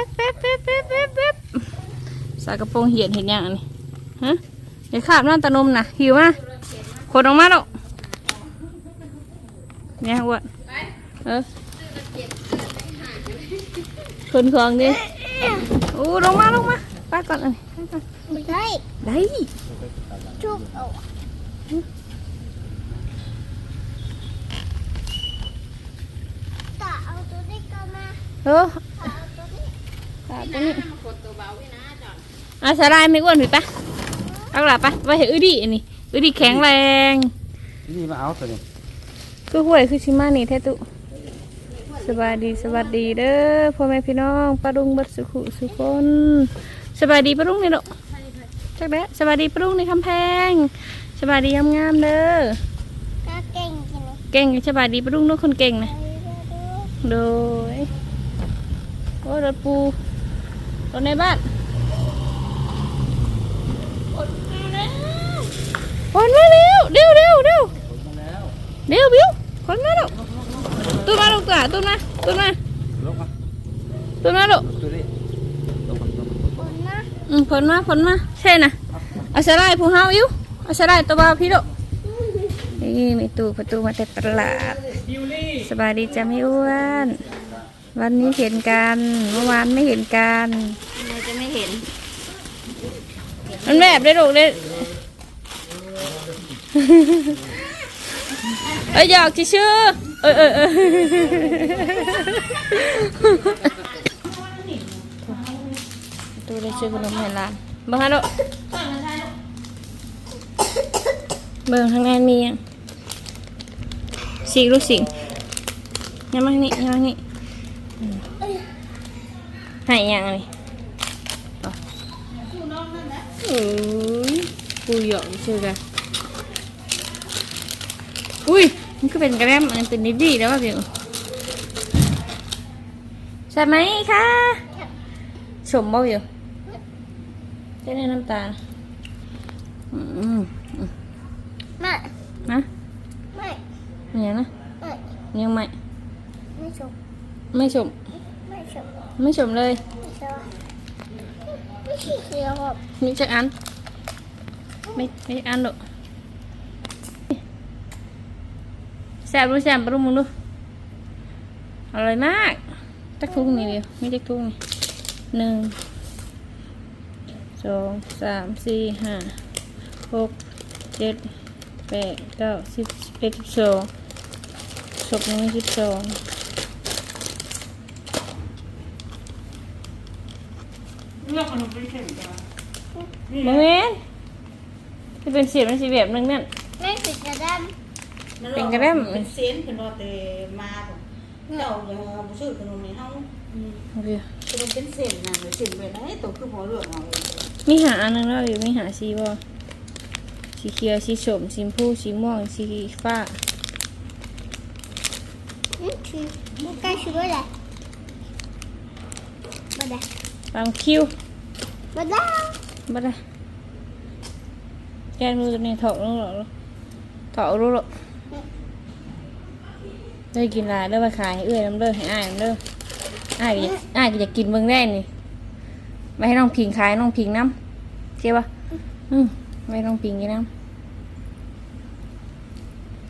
ป๊บแป๊บแป๊บแป๊บแป๊บแป๊บสากระโปรงเหียนเห็นยังอันนี้ฮะเดี๋ยวขาบน้ำตาลมนะหิวมาขนออกมาแล้วเนี่ยอ้วนเออคนของดิโอ้ลงมาลงมาไปก่อนอันนี้ไปก่อนไม่ใช่ได้ชุบเอาตาเอาตัวนี้ก็มาเอ ขาบตรงนี้อะสาลายไม่อ้วนผิดปะเอาล่ะปะไปเห็นอื้อดีอันนี้อื้อดีแข็งแรง นี่มาเอาตัวนี้คือห่วยคือชิมานี่แท้ตุสบายดีสวัสดีเด้อพ่อแม่พี่น้องปารุงเบัดสุขุสุคนสบายดีปารุงนี่ลูกจักเด้อสบายดีปารุงในคำแพงสบายดีงามๆเด้อก็เก่งจังเลยเก่งสบายดีปารุงน้องคนเก่งนะไปดูโดยโอ้ยรถปู รถในบ้านคนมาเร็วเร็วเร็วเร็วมาแล้วเร็วบิวคนมาลูกตุ้นมาลูกตัวตุ้นมาตุ้นมาลงมาตุ้นมาลูกตัวนี้ลงมาลงมาคนนะอืมผลมาผลมาใช่นะเอาสไลด์ผู้เฮาอิวเอาสไลด์ตัวบ่าวพี่ลูกนี่มีตู้ประตูมาแต่ตลาดสบายดีจ้ะไม่อ้วน วันนี้เห็นกันเมื่อวานไม่เห็นกันทำไมจะไม่เห็น มันแบบได้ลูกได้เอ้ยหยอกชื่อๆเออเออเออตู้ได้ชื่อขนมให้ร้านเบิ่งฮะลูกเบิ่งข้างในมีอะสิงลูกสิงยังมาทางนี้ยังมาทางนี้ อืมให้ยังอันนี้เอ้ยกูหยอกชื่อกันอุ้ยมันก็เป็นกระแรมมันเป็นนิดดีแล้วว่าพี่ใช่ไหมคะชมบ่อยู่ใช่ในน้ำตาลอืมอืมไม่นะไม่เนี่ยนะไม่ยังไม่ไม่ชุบ ไม่ชม ไม่ชุบไม่ชมเลย ไม่ชุบไม่ขี้เกียจครับมีจักอัน ไม่ไม่จักอันหรอกแซ่บรู้แซ่บปรุงมึงดูอร่อยมากจักทุ่งนี่เดียวไม่จักทุ่งนี่หนึ่งสองสามสี่ห้าหกเจ็ดแปดเก้าสิบสิบเอ็ดสิบสองศพหนึงสิบสอง โมเมนจะเป็นเสียงมันสีแบบนึงเนี่ยไม่ติดกระดมเป็นกระเด้ม เป็นเซนเป็นว่าแต่มาบ่เจ้าอย่าบ่ซื้อขนมให้เฮาอืมโอเคคือมันเป็นเส้นน่ะเส้นแบบไหนตัวคือพอเลือกเอามีหาอันนึงแล้วอยู่มีหาสีบ่สีเขียวสีสมสีชมพูสีม่วงสีฟ้านี่คือบุกการช่วยอะไรมาได้ ตามคิวมาได้บ่ได้แกงรู้ตัวนี้ถอกรู้หรอถอกรู้หรอได้กินหลายเด้อมาขายให้เอื้อยน้ำเด้อให้อ้ายน้ำเด้ออ้ายก็อยากอ้ายก็อยากกินเบิ่งได้นี่ไม่ให้น้องพิงขายน้องพิงน้ำเชื่อปะอืมไม่ให้น้องพิงกินน้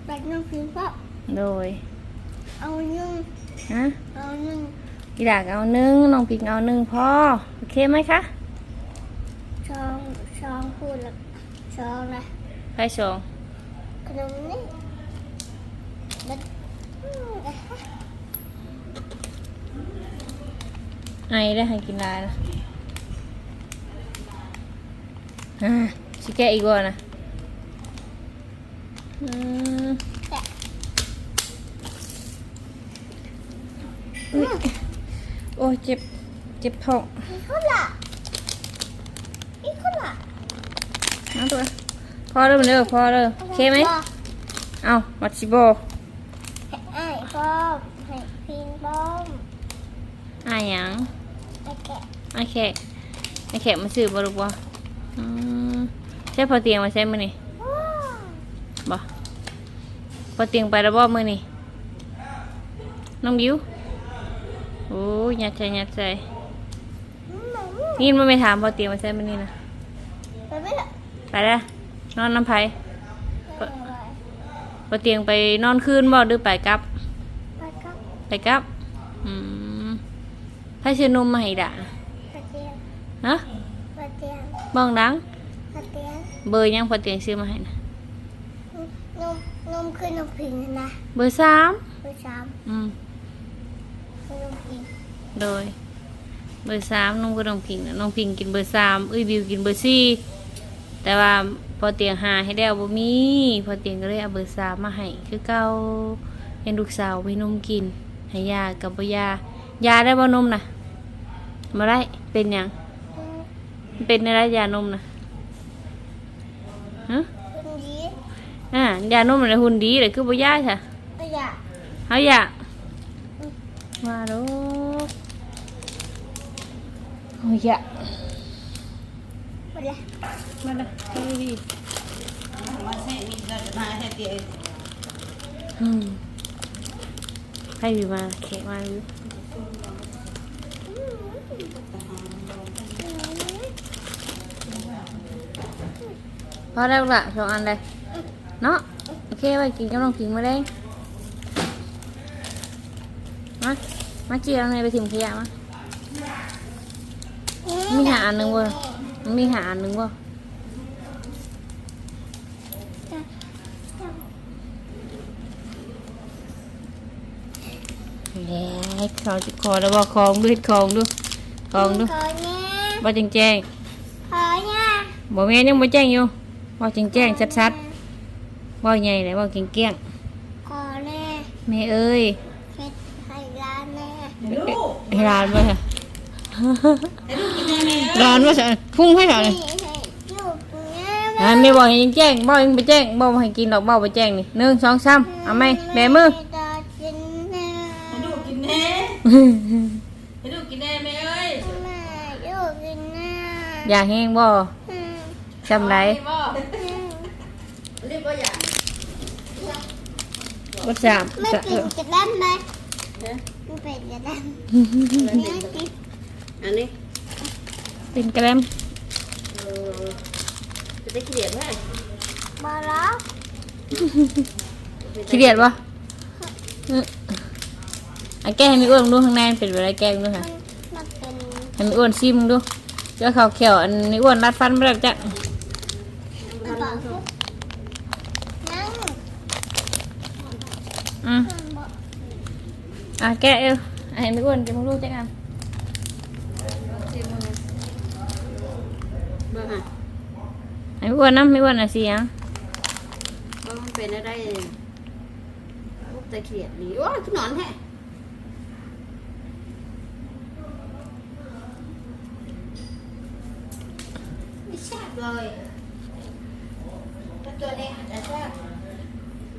แบบน้องพิมพ์ก็ำโดยเอาหนึ่งฮะเอาหนึ่ง อีดากเอาหนึ่งน้องพิงเอาหนึ่งพอโอเคไหมคะสองสองพูดละสองนะใครสองขนมนี่บัดอืมไอได้ให้กินหลายนะอ่าชิแกะอีกว่นะอืมอุ๊ย โอ้ยเจ็บ เจ็บท้องอีกคนละอีกคนละเอาตัวพอเด้อมันเด้อพอเด้อโอเคไหมเอามัดชิโบให้ไอ้ป้อมให้พินป้อมอ่าหยังไอ้แกะไอาแขกไอาแขกมาซื้อบรุกบ่อืมใช่พอเตียงมาใช้มือนี่ว้าวบ่พอเตียงไปแล้วบ่มือนี่น้องบิว โอ้ยยัดใจยัดใจนี่มันไม่ถามพอเตียงมาใช่มันนี่นะไปไม่ได้ไปแล้วนอนน้ำไผ่ไปไปพอเตียงไปนอนคืนบ่หรือไปกลับ ไปครับไปกลับอืมให้ชื่อนมมาให้ด่าไปเตียงฮะไปเตียงบ้องดังไปเตียงเบอร์ยังพอเตียงซื้อมาให้นะนมนมคือนมผิงนะเบอร์สามเบอร์สามอืมคือ นมผิงโดย เบอร์สามน้องก็น้องพิงนะน้องพิงกินเบอร์สามเอ้ยบิวกินเบอร์สี่แต่ว่าพอเตียงหาให้แล้วบ่มีพอเตียงก็เลยเอาเบอร์สามมาให้คือเก่าเห็นลูกสาวไปนมกินให้ยากับบ่ยายาได้บ่นมนะมาได้เป็นหยังอืมเป็นอะไรยานมนะฮะคุณยีอ่ายานมอะไรหุ่นดีเลยคือบ่ยาใช่ก็อยากเฮาอยาก มาโดเฮาอยากไปเลยมาละดีดีมาใส่มีเราจะมาให้เตียอืมให้อยู่มาแขกมาอยู่พอแล้วละสองอันเลยเนาะโอเคไปกินกำลังกินมาเลย มามาเจียวในไปถิ่มขยะมามีหาอันหนึ่งบ่มันมีหาอันหนึ่งบ่แล้วขอจิคอแล้วบ่คองดูเฮ็ดคองดูคองดูขอเนี่ยบ่แจ้งแจ้งขอเนี่ยบ่แม่นยังบ่แจ้งอยู่บ่แจ้งแจ้งชัดๆบ่ใหญ่เลยบ่เก่งขอเนี่ยๆแม่เอ้ย เฮ็ดให้ร้านเนี่ย ลูก ให้ ร้านบ่ค่ะให้ลูกกินได้ไหมร้านบ่ใช่พุ่งให้เถอะนี่ให้ให้ลูกเนี่ยอ่าไม่บอกให้แจ้งบอกยังไปแจ้งบอกให้กินดอกบอกไปแจ้งนี่หนึ่งสองสามเอาไหมแบมือตาจินเนี่ยให้ลูกกินแน่ให้ลูกกินแน่ไหมเอ้ยแม่ลูกกินเนี่ยอย่าแห้งบ่อืมจำไรบ่อืมรีบบ่อยากบ่จไม่ำจะกิ นจะได้ไหมไม่เป็นจะได้ไม่กินอันนี้เป็นแกรมเออจะได้ขี้เดียดไหมบอล็อกขี้เดียดบ่อื้ออะแก้ให้มีอ้วนมึงดูข้างในมันเป็นอะไรแก้มึงดูค่ะมันเป็นให้มีอ้วนซิมมึงดูเจ้าเขาวเขียวอันนี้อ้วนรัดฟันไม่ได้จ้ะ กระเป๋าทุกนั่ง อืม มันบอก อะแกะเอวอะให้มีอ้วนกินมึงดูจังอันเบิ่งอะให้มีอ้วนน้ำมีอ้วนอะสิหยังเบิ่งมันเป็นอะไรลูกตะเขียดนี่โอ้ยขึ้นนอนแท้ไม่แซ่บเลยแล้วตัวนี้อาจจะแซ่บ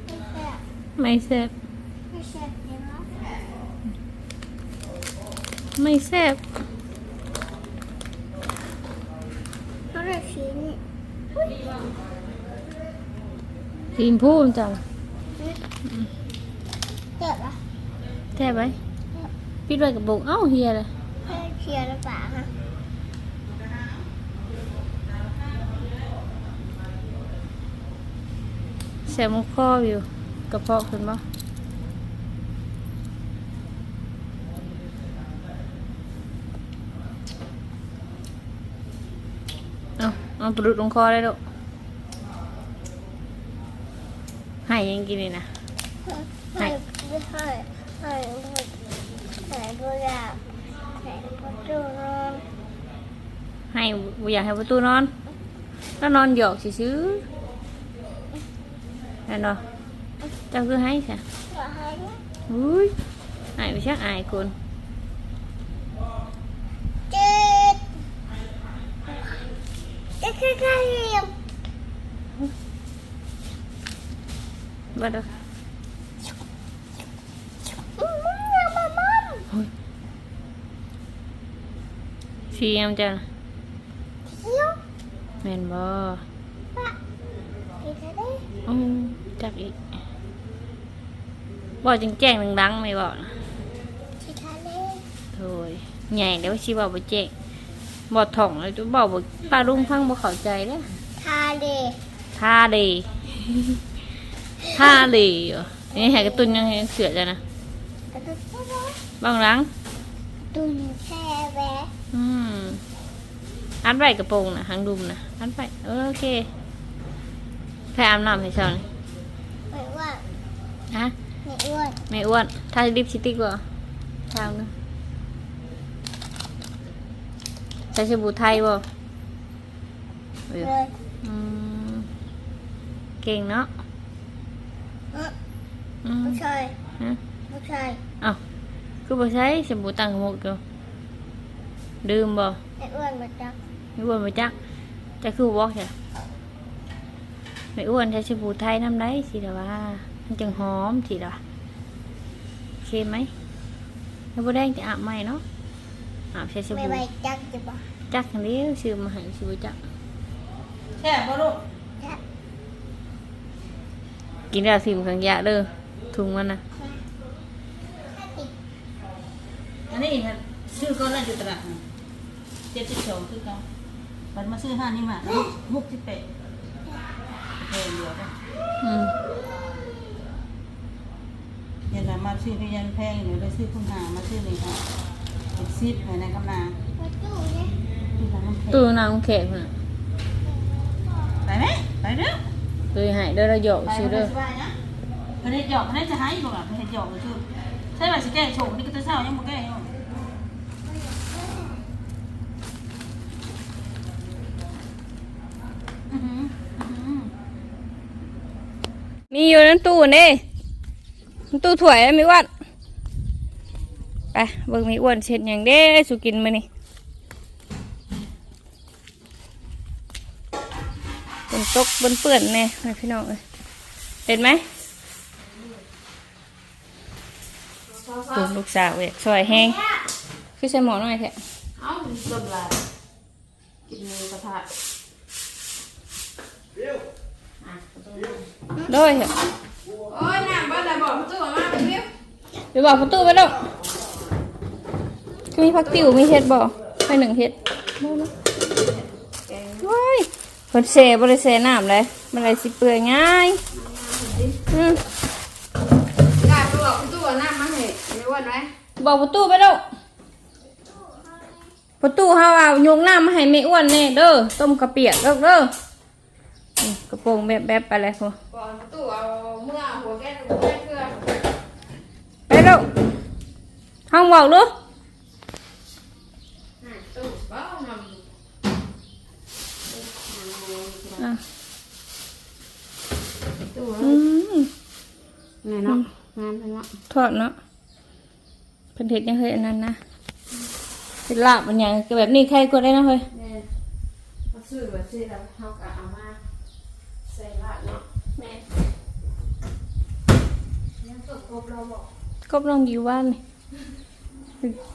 ไม่แซ่บ ไม่แซ่บ ไม่แซ่บใช่ไหม ไม่แซ่บเขาเรียกชิ้นทีมพูดจังเจ็บอะแท้ไปปิดไว้กับบุกเอ้าเฮียเลยให้เคลียร์หรือเปล่าฮะแซมคออยู่กระเพาะขึ้นบ่เอาเอาปลุดลงคอได้ลูกให้ยังกินเลยนะให้ให้ให้ให้ให้ดูอยากให้ประตูนอนให้บ่อยากให้ประตูนอนแล้วนอนหยอกซื้อๆนั่นเนาะเจ้าคือให้ค่ะก็ให้นะอุ้ยอายไปชักอายคุณ เจ็ด เจ็ดแค่แค่เดียวว่าเด้ออืมมามามา บ่ปะกินอะไรอืมจักอีกบ่จริงแจ้งดังๆไม่บ่ที่ทะเลโถยใหญ่เดี๋ยวสิบ่บ่แจ้งบอดถ่องเลยจุบอกบอกป้าลุงพังบ่เข้าใจเด้อทาเดท่าดีท่าดีเหรอนี่แหกกระตุนยังไงเสือจ้ะนะกระตุ้นแช่แวะบางหลังตุ้นแช่แวะอืมอัดไว้กระโปรงนะหางดุมนะอัดไว้เออโอเคแพ้อาบน้ำให้เช้านี่ไม่อ้วนฮะไม่อ้วนไม่อ้วนทาลิปสติกบ่ทานะ ใช้สบู่ไทยบ่เออเลยอืมเก่งเนาะเอ้ออืมผู้ชายฮะผู้ชายอ้าวคือบ่ใช้สบู่ตังขมุกอยู่ดื่มบ่ไม่อ้วนมาจักไม่อ้วนบ่จักจะคือบ่ใช่ไม่อ้วนใช้สบู่ไทยน้ำได้สิล่ะว่ามันจังหอมสิล่ะโอเคไหมแล้วบ่แดงจะอาบใหม่เนาะ อาบใช้สไม่บู่ใบจักจะบอกจักอันนี้ซื้อมาให้สิบ่จัก แช่บ่ลูกแช่กินแล้วสิมขังยะเด้อถุงมันน่ะติดอันนี้ค่ะซื้อก้อนละอยู่ตลาดเจ็ดสิบสองคือกันมันมาซื้อห้านี่มาหกสิบแปดเพลงเดียวกันอืมยันมาซื้อพยันแพงอยู่เลยซื้อคุณหามาซื้อเลย ค่ะเป็นซิปในกำนาประตูเนี่ยที่ร้านน้ำแข็งตู้น้ำแข็งน่ะไปไหมไปเด้อตู้ให้เด้อเราหยอกไปซื้อเด้เด้ออไปนะประเด็นหยอกประเด็นจะหายบอกอะประเด็นหยอกเลยชื่อใช่ป่ะสิแก้โฉมนี่ก็จะเศร้ายังบ่แก้ยังอือหืออือหือมีอยู่ในตู้นี่ในตู้ถ้วยแล้วมีอ้วน ไปเบิ่งมีอ้วนเช็ดหยังเด้สุกินมื้อนี่บนตกบนเปื้อนแน่ให้พี่น้องเอ้ยเห็นไหมตัวลูกสาวเอ้ยซอยแห้งคือใส่หมอหน่อยแท้เอ้าต้นลายกินมือกระทะโดยเหรอโอ้ยน้ำบ้านไหนบอกตู้มาเป็นเรียบเดี๋ยวบอกประตูไปแล้วคือ มีพักติวมีเฮ็ดบ่ไปหนึ่งเฮ็ดว้ายเพิ่นเสบ่ได้เสน้ำเลยมันเลยสิเปื่อยง่ายอืมได้ไปบอกตู้น้ำมาให้ไม่อ้วนไหมบอกประตูไปแล้วประตูเฮาเอาโยงน้ำมาให้แม่อ้วนแน่เด้อต้มกระเปียกเด้อเด้อนี่กระโปรงแบบๆไปเลยพอบอกตู้เอาเมื่อหัวแก้หัวแก้เกลือไปแล้วห้องบอกลูก ตู้เบ้าน้ อะำตู้อืมไงเนาะงานเนาะทอดเนาะเพิ่นเฮ็ดยังเฮ้ยอันนั้นนะเป็นลาบอันหยังก็แบบนี้ใครกดได้นะเฮ้ยเนี่ยมาซื้อมาซื้อแล้วเขาก็เอามาใส่ละเนาะแม่ยังตกครบเราบอกก็ลองอยู่บ้านนี่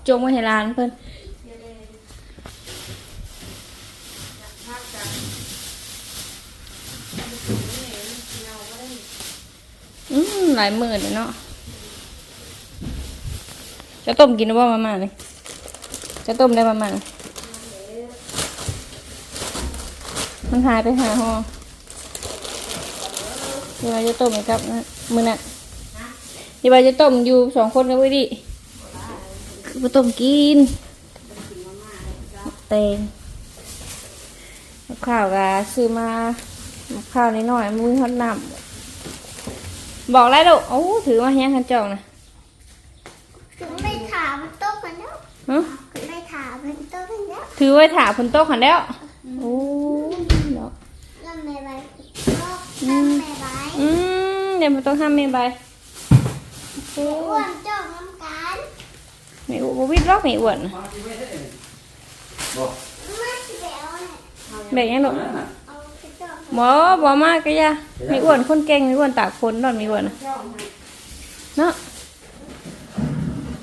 จงไว้ให้ร้านเพิ่น เดี๋ยวเลยอยากพักกัน อืม หลายหมื่นเลยเนาะจะต้มกินว่ามาม่าเลยจะต้มได้มาม่ามันหายไปหาห้องเดี๋ยาจะต้มอีกครับนะมือน่ะเดี๋ยาจะต้มอยู่สองคนกันไว้ดิมาต้มกินเตงข้าวกะซื้อมาข้าวนิดหน่อยๆมือฮอดน้ำ บอกแล้วลูกโอ้ถือมาแห้งขันจองนะคือไม่ถามมันโต๊ะกันแล้วฮะคือไม่ถามมันโต๊ะกันแล้วถือไว้ถาพนโต๊ะขันแล้วโอ้เนาะแล้วแม่ใบโต๊ะแล้วแม่ใบอืมเดี๋ยวมันต้องทำเมบายโอ้อ้วนเจ้าน้ำกันไม่อ้วนวิดล็อกไม่อ้วนน่ะบอกไม่เสียวเนี่ยแบ่งยังหรอ หมอบอกมากก็ยาไม่อ้วนคนเก่งไม่อ้วนตากคนนอนไม่อ้วนน่ะเนาะ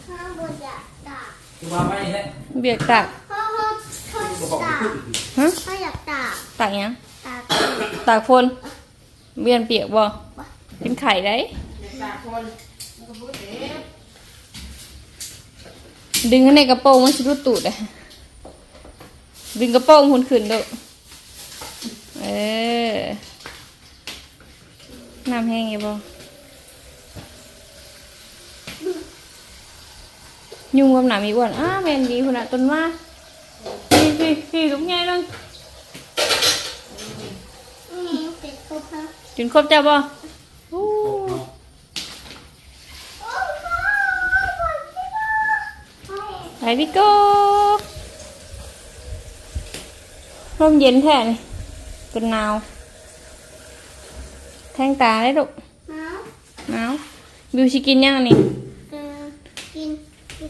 ข้างบนจะตากคือว่าไม่แหละเบียกตากพ่อพ่อพ่อบอกตากขึ้นฮะพ่ออยากตากตากหยังตากตากคนเบียนเปียกบ่เป็นไข่ได้ตาคนมันก็พูดเด็กดึงข้างในกระโปรงมันสิรุดตูดเลยดึงกระโปรงหุ่นขึ้นดู เออน้ำแห้งอยังบ่ยุ่งกับหนามอีกอ้วนอ้าแมนดีคนน่ะต้นว่าพี่พี่พี่ลุกไงนึงนี่ติดคุกครับจนครบจ้าบ่อู้โอ้พ่อพ่อที่บ้านให้ไปพี่โก้ร่มเย็นแท้นี่เป็น หนาวแทงตาได้ลูกน้หนาวบิวชิกินยังอันนี่ำเออกินกิน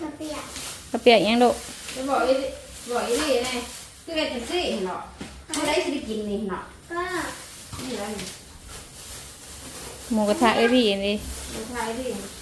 กาแฟกระเปียกยังลูกจะบอกอีบอกอีนี่ไงคือไอ้จังซี่เนาะเขาได้สิได้กินนี่เนาะก็นี่แหละนี่หมูกระทะเอ้ยพี่นี่มันทายดิก